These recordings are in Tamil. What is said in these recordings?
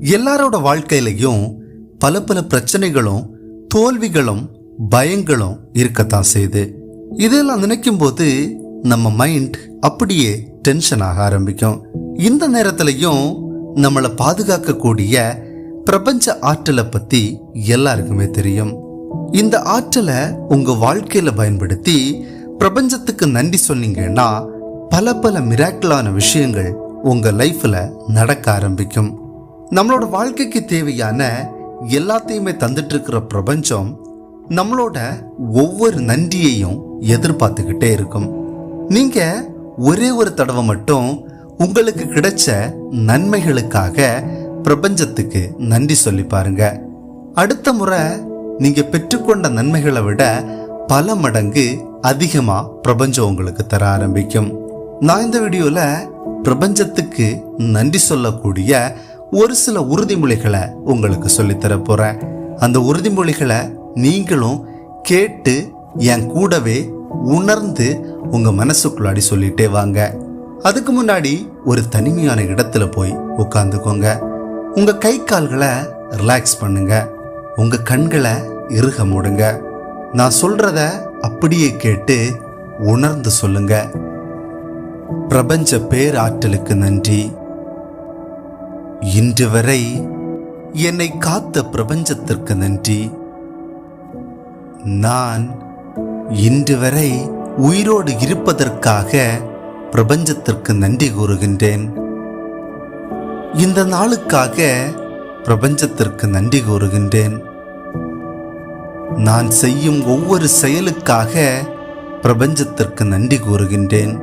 எல்லாரோட வாழ்க்கையிலையும் பல பல பிரச்சனைகளும் தோல்விகளும் பயங்களும் இருக்கத்தான் செய்யுது. இதெல்லாம் நினைக்கும் போது நம்ம மைண்ட் அப்படியே டென்ஷன் ஆக ஆரம்பிக்கும். இந்த நேரத்திலையும் நம்மளை பாதுகாக்கக்கூடிய பிரபஞ்ச ஆற்றலை பத்தி எல்லாருக்குமே தெரியும். இந்த ஆற்றலை உங்க வாழ்க்கையில பயன்படுத்தி பிரபஞ்சத்துக்கு நன்றி சொன்னீங்கன்னா பல பல மிராக்கிளான விஷயங்கள் உங்க லைஃப்ல நடக்க ஆரம்பிக்கும். நம்மளோட வாழ்க்கைக்கு தேவையான எல்லாத்தையுமே தந்துட்டு இருக்கிற பிரபஞ்சம் நம்மளோட ஒவ்வொரு நன்றியையும் எதிர்பார்த்துக்கிட்டே இருக்கும். நீங்க ஒரே ஒரு தடவை மட்டும் உங்களுக்கு கிடைச்ச நன்மைகளுக்காக பிரபஞ்சத்துக்கு நன்றி சொல்லி பாருங்க. அடுத்த முறை நீங்க பெற்றுக்கொண்ட நன்மைகளை விட பல மடங்கு அதிகமா பிரபஞ்சம் உங்களுக்கு தர ஆரம்பிக்கும். நான் இந்த வீடியோல பிரபஞ்சத்துக்கு நன்றி சொல்லக்கூடிய ஒரு சில உறுதிமொழிகளை உங்களுக்கு சொல்லித்தர போறேன் அந்த உறுதிமொழிகளை நீங்களும் கேட்டு என் கூடவே உணர்ந்து உங்கள் மனசுக்குள்ளாடி சொல்லிட்டே வாங்க. அதுக்கு முன்னாடி ஒரு தனிமையான இடத்துல போய் உட்காந்துக்கோங்க உங்கள் கை கால்களை ரிலாக்ஸ் பண்ணுங்க. உங்கள் கண்களை இறுக மூடுங்க. நான் சொல்கிறத அப்படியே கேட்டு உணர்ந்து சொல்லுங்க. பிரபஞ்ச பேராற்றலுக்கு நன்றி. இன்று வரை என்னை காத்த பிரபஞ்சத்திற்கு நன்றி. நான் இன்று வரை உயிரோடு இருப்பதற்காக பிரபஞ்சத்திற்கு நன்றி கூறுகின்றேன். இந்த நாளுக்காக பிரபஞ்சத்திற்கு நன்றி கூறுகின்றேன். நான் செய்யும் ஒவ்வொரு செயலுக்காக பிரபஞ்சத்திற்கு நன்றி கூறுகின்றேன்.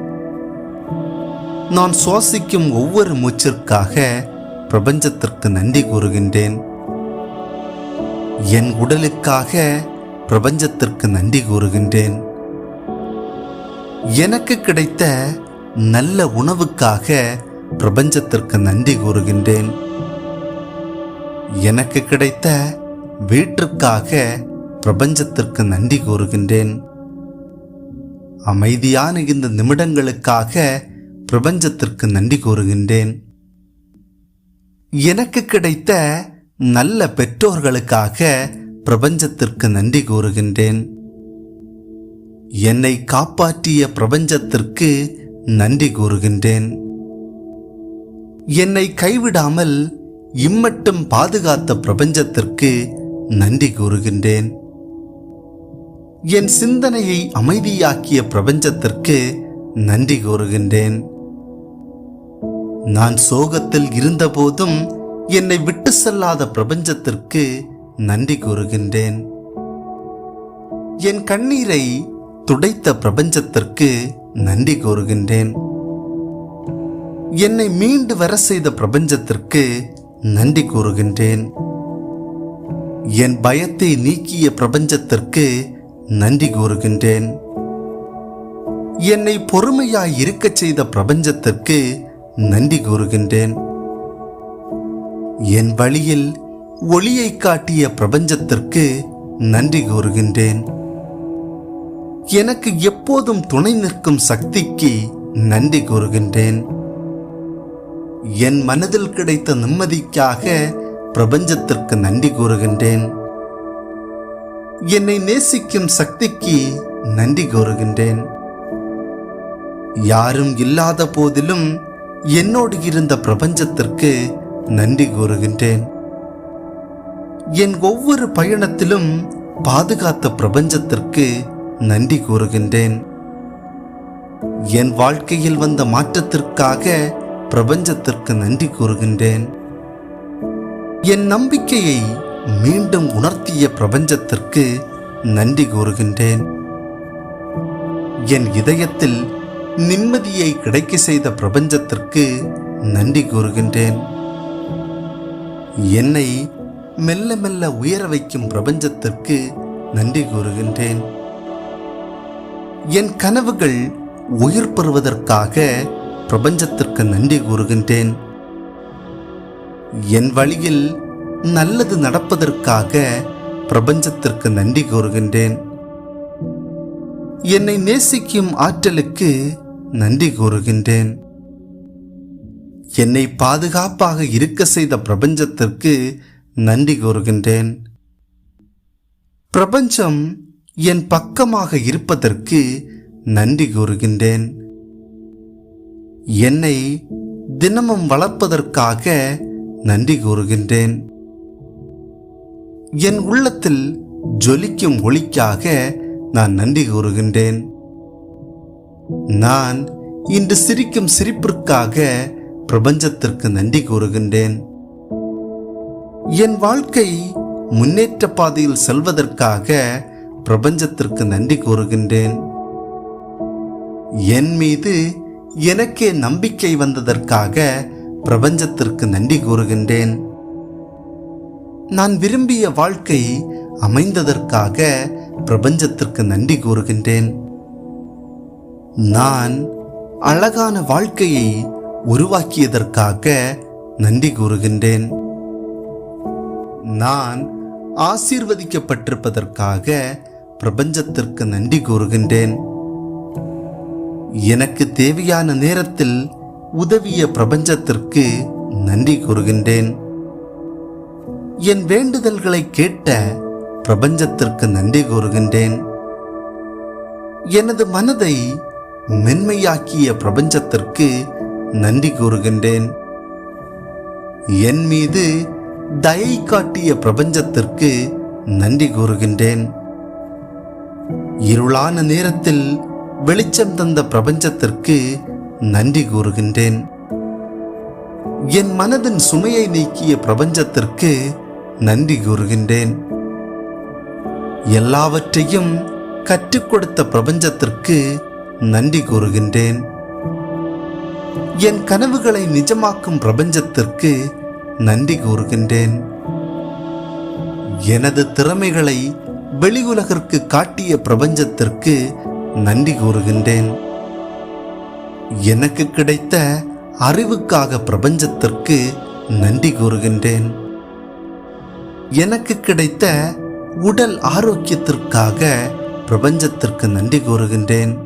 நான் சுவாசிக்கும் ஒவ்வொரு மூச்சிற்காக பிரபஞ்சத்திற்கு நன்றி கூறுகின்றேன். என் உடலுக்காக பிரபஞ்சத்திற்கு நன்றி கூறுகின்றேன். எனக்கு கிடைத்த நல்ல உணவுக்காக பிரபஞ்சத்திற்கு நன்றி கூறுகின்றேன். எனக்கு கிடைத்த வீட்டிற்காக பிரபஞ்சத்திற்கு நன்றி கூறுகின்றேன். அமைதியான இந்த நிமிடங்களுக்காக பிரபஞ்சத்திற்கு நன்றி கூறுகின்றேன். எனக்கு கிடைத்த நல்ல பெற்றோர்களுக்காக பிரபஞ்சத்திற்கு நன்றி கூறுகின்றேன். என்னை காப்பாற்றிய பிரபஞ்சத்திற்கு நன்றி கூறுகின்றேன். என்னை கைவிடாமல் இம்மட்டும் பாதுகாத்த பிரபஞ்சத்திற்கு நன்றி கூறுகின்றேன். என் சிந்தனையை அமைதியாக்கிய பிரபஞ்சத்திற்கு நன்றி கூறுகின்றேன். நான் சோகத்தில் இருந்தபோதும் என்னை விட்டு செல்லாத பிரபஞ்சத்திற்கு நன்றி கூறுகின்றேன். என் கண்ணீரை துடைத்த பிரபஞ்சத்திற்கு நன்றி கூறுகின்றேன். என்னை மீண்டு வர செய்த பிரபஞ்சத்திற்கு நன்றி கூறுகின்றேன். என் பயத்தை நீக்கிய பிரபஞ்சத்திற்கு நன்றி கூறுகின்றேன். என்னை பொறுமையாய் இருக்கச் செய்த பிரபஞ்சத்திற்கு நன்றி கூறுகின்றேன். என் வழியில் ஒளியை காட்டிய பிரபஞ்சத்திற்கு நன்றி கூறுகின்றேன். எனக்கு எப்போதும் துணை நிற்கும் சக்திக்கு நன்றி கூறுகின்றேன். என் மனதில் கிடைத்த நிம்மதிக்காக பிரபஞ்சத்திற்கு நன்றி கூறுகின்றேன். என்னை நேசிக்கும் சக்திக்கு நன்றி கூறுகின்றேன். யாரும் இல்லாத போதிலும் என்னோடு இருந்த பிரபஞ்சத்திற்கு நன்றி கூறுகின்றேன். என் ஒவ்வொரு பயணத்திலும் பாதுகாத்த பிரபஞ்சத்திற்கு நன்றி கூறுகின்றேன். என் வாழ்க்கையில் வந்த மாற்றத்திற்காக பிரபஞ்சத்திற்கு நன்றி கூறுகின்றேன். என் நம்பிக்கையை மீண்டும் உணர்த்திய பிரபஞ்சத்திற்கு நன்றி கூறுகின்றேன். என் இதயத்தில் நிம்மதியை கிடைக்க செய்த பிரபஞ்சத்திற்கு நன்றி கூறுகின்றேன். என்னை மெல்ல மெல்ல உயர வைக்கும் பிரபஞ்சத்திற்கு நன்றி கூறுகின்றேன். என் கனவுகள் உயிர் பெறுவதற்காக பிரபஞ்சத்திற்கு நன்றி கூறுகின்றேன். என் வழியில் நல்லது நடப்பதற்காக பிரபஞ்சத்திற்கு நன்றி கூறுகின்றேன். என்னை நேசிக்கும் ஆற்றலுக்கு நன்றி கூறுகின்றேன். என்னை பாதுகாப்பாக இருக்க செய்த பிரபஞ்சத்திற்கு நன்றி கூறுகின்றேன். பிரபஞ்சம் என் பக்கமாக இருப்பதற்கு நன்றி கூறுகின்றேன். என்னை தினமும் வளர்ப்பதற்காக நன்றி கூறுகின்றேன். என் உள்ளத்தில் ஜொலிக்கும் ஒளிக்காக நான் நன்றி கூறுகின்றேன். நான் இன்று சிரிக்கும் சிரிப்பிற்காக பிரபஞ்சத்திற்கு நன்றி கூறுகின்றேன். என் வாழ்க்கை முன்னேற்ற பாதையில் செல்வதற்காக பிரபஞ்சத்திற்கு நன்றி கூறுகின்றேன். என் மீது எனக்கே நம்பிக்கை வந்ததற்காக பிரபஞ்சத்திற்கு நன்றி கூறுகின்றேன். நான் விரும்பிய வாழ்க்கை அமைந்ததற்காக பிரபஞ்சத்திற்கு நன்றி கூறுகின்றேன். நான் அழகான வாழ்க்கையை உருவாக்கியதற்காக நன்றி கூறுகின்றேன். நான் ஆசீர்வதிக்கப்பட்டிருப்பதற்காக பிரபஞ்சத்திற்கு நன்றி கூறுகின்றேன். எனக்கு தேவையான நேரத்தில் உதவிய பிரபஞ்சத்திற்கு நன்றி கூறுகின்றேன். என் வேண்டுதல்களை கேட்ட பிரபஞ்சத்திற்கு நன்றி கூறுகின்றேன். எனது மனதை மென்மையாக்கிய பிரபஞ்சத்திற்கு நன்றி கூறுகின்றேன். என் மீது தயை காட்டிய பிரபஞ்சத்திற்கு நன்றி கூறுகின்றேன். இருளான நேரத்தில் வெளிச்சம் தந்த பிரபஞ்சத்திற்கு நன்றி கூறுகின்றேன். என் மனதின் சுமையை நீக்கிய பிரபஞ்சத்திற்கு நன்றி கூறுகின்றேன். எல்லாவற்றையும் கற்றுக் கொடுத்த பிரபஞ்சத்திற்கு நன்றி கூறுகின்றேன். என் கனவுகளை நிஜமாக்கும் பிரபஞ்சத்திற்கு நன்றி கூறுகின்றேன். எனது திறமைகளை வெளி உலகிற்கு காட்டிய பிரபஞ்சத்திற்கு நன்றி கூறுகின்றேன். எனக்கு கிடைத்த அறிவுக்காக பிரபஞ்சத்திற்கு நன்றி கூறுகின்றேன். எனக்கு கிடைத்த உடல் ஆரோக்கியத்திற்காக பிரபஞ்சத்திற்கு நன்றி கூறுகின்றேன்.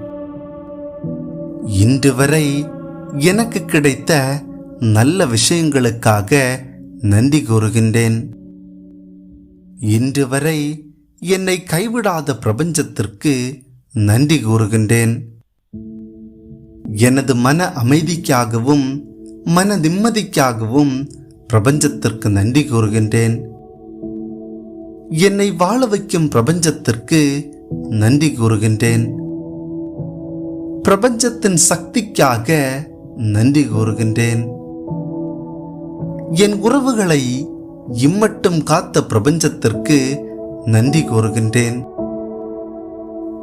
இன்று வரை எனக்கு கிடைத்த நல்ல விஷயங்களுக்காக நன்றி கூறுகின்றேன். இன்று வரை என்னை கைவிடாத பிரபஞ்சத்திற்கு நன்றி கூறுகின்றேன். எனது மன அமைதிக்காகவும் மன நிம்மதிக்காகவும் பிரபஞ்சத்திற்கு நன்றி கூறுகின்றேன். என்னை வாழ வைக்கும் பிரபஞ்சத்திற்கு நன்றி கூறுகின்றேன். பிரபஞ்சத்தின் சக்திக்காக நன்றி கூறுகின்றேன். என் உறவுகளை இம்மட்டும் காத்த பிரபஞ்சத்திற்கு நன்றி கூறுகின்றேன்.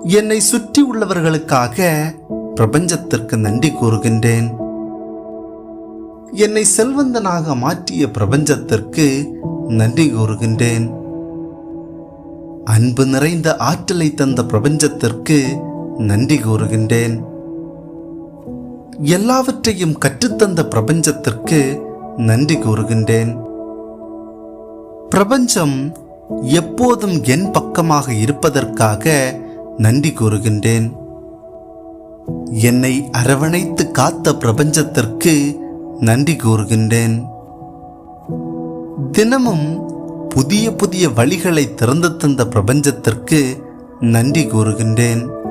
என்னை சுற்றி உள்ளவர்களுக்காக பிரபஞ்சத்திற்கு நன்றி கூறுகின்றேன். என்னை செல்வந்தனாக மாற்றிய பிரபஞ்சத்திற்கு நன்றி கூறுகின்றேன். அன்பு நிறைந்த ஆற்றலை தந்த பிரபஞ்சத்திற்கு நன்றி கூறுகின்றேன். எல்லாவற்றையும் கற்றுத்தந்த பிரபஞ்சத்திற்கு நன்றி கூறுகின்றேன். பிரபஞ்சம் எப்போதும் என் பக்கமாக இருப்பதற்காக நன்றி கூறுகின்றேன். என்னை அரவணைத்து காத்த பிரபஞ்சத்திற்கு நன்றி கூறுகின்றேன். தினமும் புதிய புதிய வழிகளை திறந்து தந்த பிரபஞ்சத்திற்கு நன்றி கூறுகின்றேன்.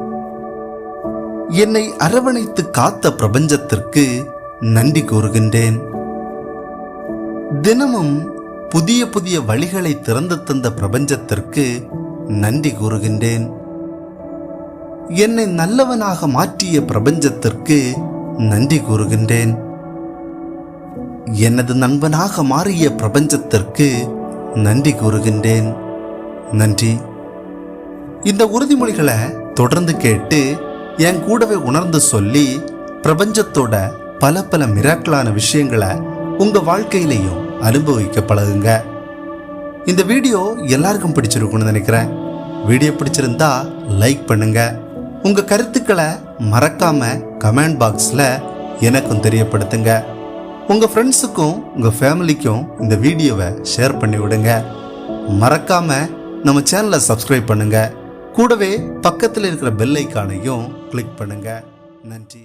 என்னை அரவணைத்து காத்த பிரபஞ்சத்திற்கு நன்றி கூறுகின்றேன். தினமும் புதிய புதிய வழிகளை திறந்து தந்த பிரபஞ்சத்திற்கு நன்றி கூறுகின்றேன். என்னை நல்லவனாக மாற்றிய பிரபஞ்சத்திற்கு நன்றி கூறுகின்றேன். எனது நண்பனாக மாறிய பிரபஞ்சத்திற்கு நன்றி கூறுகின்றேன். நன்றி. இந்த உறுதிமொழிகளை தொடர்ந்து கேட்டு என் கூடவே உணர்ந்து சொல்லி பிரபஞ்சத்தோட பல பல மிராக்களான விஷயங்களை உங்கள் வாழ்க்கையிலையும் அனுபவிக்க பழகுங்க. இந்த வீடியோ எல்லாருக்கும் பிடிச்சிருக்கும்னு நினைக்கிறேன். வீடியோ பிடிச்சிருந்தா லைக் பண்ணுங்க. உங்கள் கருத்துக்களை மறக்காம கமெண்ட் பாக்ஸில் எனக்கும் தெரியப்படுத்துங்க. உங்கள் ஃப்ரெண்ட்ஸுக்கும் உங்கள் ஃபேமிலிக்கும் இந்த வீடியோவை ஷேர் பண்ணி விடுங்க. மறக்காம நம்ம சேனலை சப்ஸ்கிரைப் பண்ணுங்கள் கூடவே பக்கத்தில் இருக்கிற பெல் ஐக்கானையும் கிளிக் பண்ணுங்க. நன்றி.